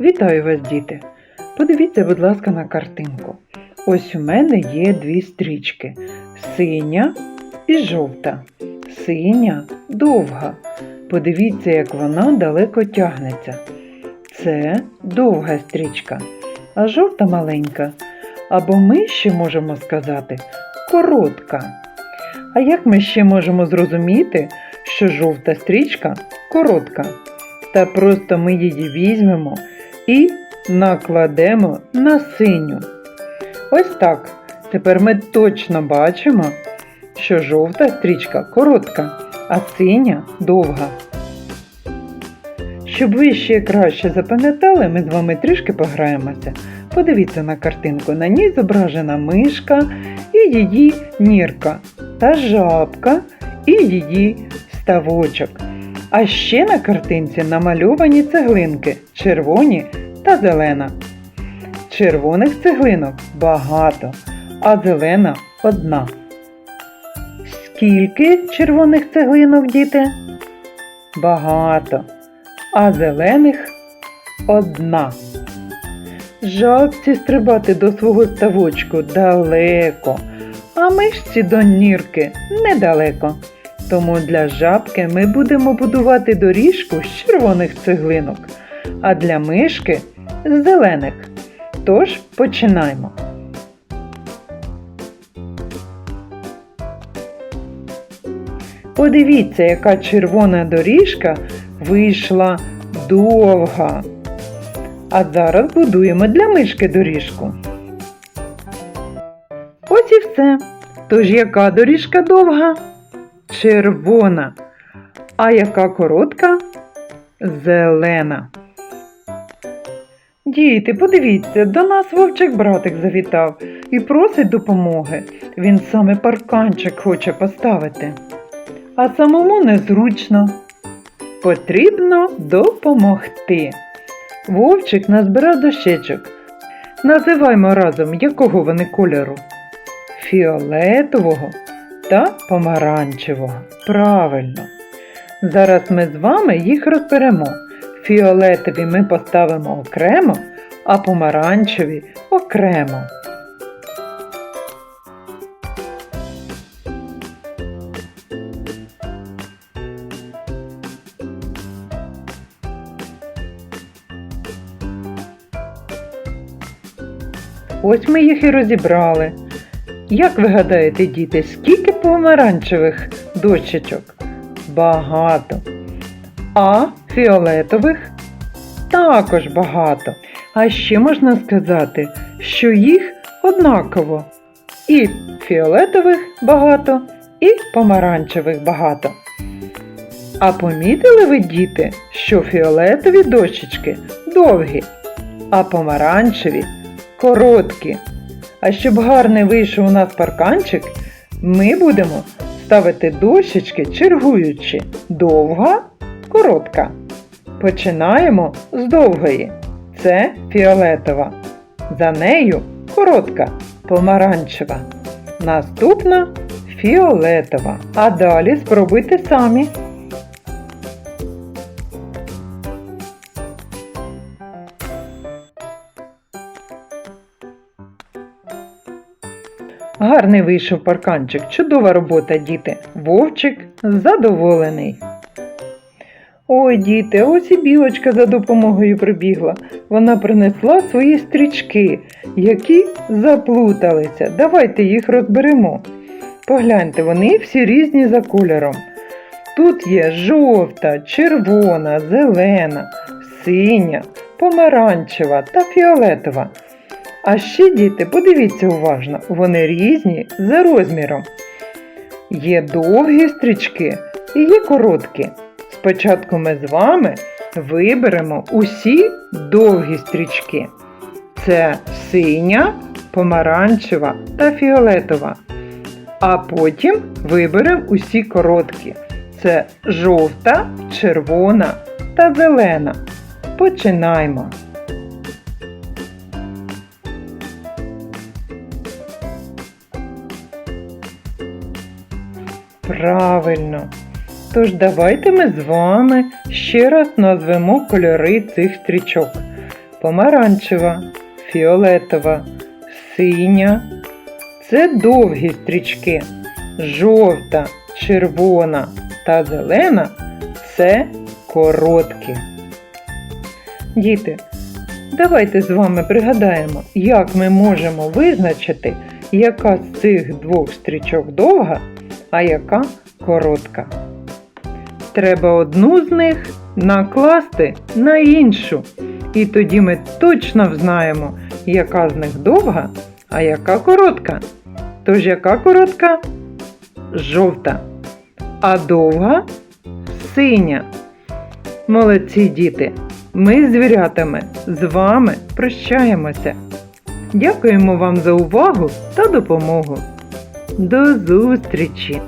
Вітаю вас, діти! Подивіться, будь ласка, на картинку. Ось у мене є дві стрічки: синя і жовта. Синя довга. Подивіться, як вона далеко тягнеться. Це довга стрічка, а жовта маленька. Або ми ще можемо сказати коротка. А як ми ще можемо зрозуміти, що жовта стрічка коротка? Та просто ми її візьмемо і накладемо на синю. Ось так. Тепер ми точно бачимо, що жовта стрічка коротка, а синя довга. Щоб ви ще краще запам'ятали, ми з вами трішки пограємося. Подивіться на картинку. На ній зображена мишка і її нірка, та жабка і її ставочок. А ще на картинці намальовані цеглинки червоні та зелена. Червоних цеглинок багато, а зелена одна. Скільки червоних цеглинок, діти? Багато, а зелених одна. Жабці стрибати до свого ставочку далеко, а мишці до нірки недалеко. Тому для жабки ми будемо будувати доріжку з червоних цеглинок, а для мишки з зелених. Тож починаємо. Подивіться, яка червона доріжка вийшла довга. А зараз будуємо для мишки доріжку. Ось і все. Тож яка доріжка довга? Червона. А яка коротка? Зелена. Діти, подивіться, до нас вовчик братик завітав і просить допомоги. Він саме парканчик хоче поставити. А самому незручно. Потрібно допомогти. Вовчик назбирав дощечок. Називаймо разом, якого вони кольору? Фіолетового та помаранчевого. Правильно. Зараз ми з вами їх розберемо. Фіолетові ми поставимо окремо, а помаранчеві окремо. Ось ми їх і розібрали. Як ви гадаєте, діти, скільки помаранчевих дощечок? Багато. А фіолетових також багато. А ще можна сказати, що їх однаково. І фіолетових багато, і помаранчевих багато. А помітили ви, діти, що фіолетові дощечки довгі, а помаранчеві короткі. А щоб гарний вийшов у нас парканчик, ми будемо ставити дощечки чергуючи. Довга, коротка. Починаємо з довгої. Це фіолетова. За нею коротка, помаранчева. Наступна фіолетова. А далі спробуйте самі. Гарний вийшов парканчик. Чудова робота, діти. Вовчик задоволений. Ой, діти, ось і білочка за допомогою прибігла. Вона принесла свої стрічки, які заплуталися. Давайте їх розберемо. Погляньте, вони всі різні за кольором. Тут є жовта, червона, зелена, синя, помаранчева та фіолетова. А ще, діти, подивіться уважно, вони різні за розміром. Є довгі стрічки і є короткі. Спочатку ми з вами виберемо усі довгі стрічки. Це синя, помаранчева та фіолетова. А потім виберемо усі короткі. Це жовта, червона та зелена. Починаємо. Правильно. Тож давайте ми з вами ще раз назвемо кольори цих стрічок. помаранчева, фіолетова, синя. Це довгі стрічки. Жовта, червона та зелена це короткі. Діти, давайте з вами пригадаємо, як ми можемо визначити, яка з цих двох стрічок довга, а яка коротка. Треба одну з них накласти на іншу. І тоді ми точно взнаємо, яка з них довга, а яка коротка. Тож яка коротка? Жовта. А довга синя. Молодці діти! Ми з звірятами з вами прощаємося. Дякуємо вам за увагу та допомогу. До зустрічі!